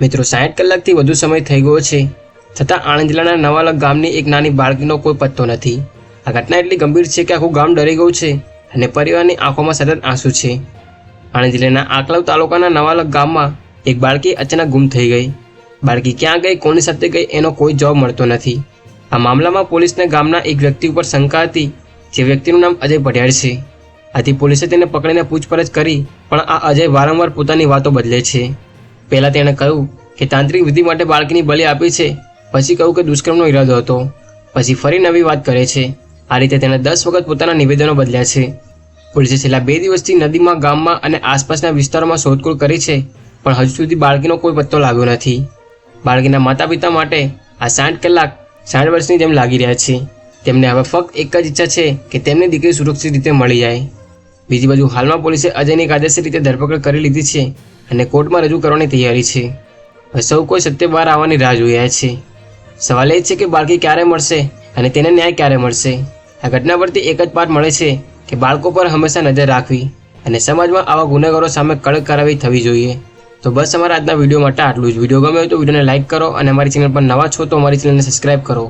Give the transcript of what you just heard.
મિત્રો, સાઠ કલાકથી વધુ સમય થઈ ગયો છે. છતાં આણંદ જિલ્લાના નવાલક ગામની એક નાની બાળકીનો કોઈ પત્તો નથી. આ ઘટના એટલી ગંભીર છે કે આખું ગામ ડરી ગયું છે અને પરિવારની આંખોમાં સતત આંસુ છે. આણંદ જિલ્લાના આકલાવ તાલુકાના નવાલક ગામમાં એક બાળકી અચાનક ગુમ થઈ ગઈ. બાળકી ક્યાં ગઈ, કોની સાથે ગઈ, એનો કોઈ જવાબ મળતો નથી. આ મામલામાં પોલીસને ગામના એક વ્યક્તિ ઉપર શંકા હતી, જે વ્યક્તિનું નામ અજય પઢિયાર છે. આથી પોલીસે તેને પકડીને પૂછપરછ કરી, પણ આ અજય વારંવાર પોતાની વાતો બદલે છે. પહેલાં તેણે કહ્યું કે તાંત્રિક વિધિ માટે બાળકીની બલિ આપી છે. પછી કહ્યું કે દુષ્કર્મનો ઈરાદો હતો. પછી ફરી નવી વાત કરે છે. આ રીતે તેણે દસ વખત પોતાના નિવેદનો બદલ્યા છે. પોલીસે છેલ્લા બે દિવસથી નદીમાં, ગામમાં અને આસપાસના વિસ્તારોમાં શોધખોળ કરી છે, પણ હજુ સુધી બાળકીનો કોઈ પત્તો લાગ્યો નથી. બાળકીના માતા પિતા માટે આ સાઠ કલાક, સાઠ વર્ષની જેમ લાગી રહ્યા છે. તેમને હવે ફક્ત એક જ ઈચ્છા છે કે તેમની દીકરી સુરક્ષિત રીતે મળી જાય. બીજી બાજુ હાલમાં પોલીસે અજયની કાયદેસર રીતે ધરપકડ કરી લીધી છે. અને કોર્ટમાં રજૂ કરવાની તૈયારી છે. સૌ કોઈ સત્ય બહાર આવવાની રાહ જોઈ રહ્યા છે. સવાલ એ છે કે બાળકી ક્યારે મળશે અને તેને ન્યાય ક્યારે મળશે? આ ઘટના પરથી એક જ પાઠ મળે છે કે બાળકો પર હંમેશા નજર રાખવી અને સમાજમાં આવા ગુનેગારો સામે કડક કાર્યવાહી થવી જોઈએ. તો બસ અમારા આજના વીડિયો માટે આટલું જ. વીડિયો ગમે તો વિડીયોને લાઇક કરો અને અમારી ચેનલ પર નવા છો તો અમારી ચેનલને સબસ્ક્રાઇબ કરો.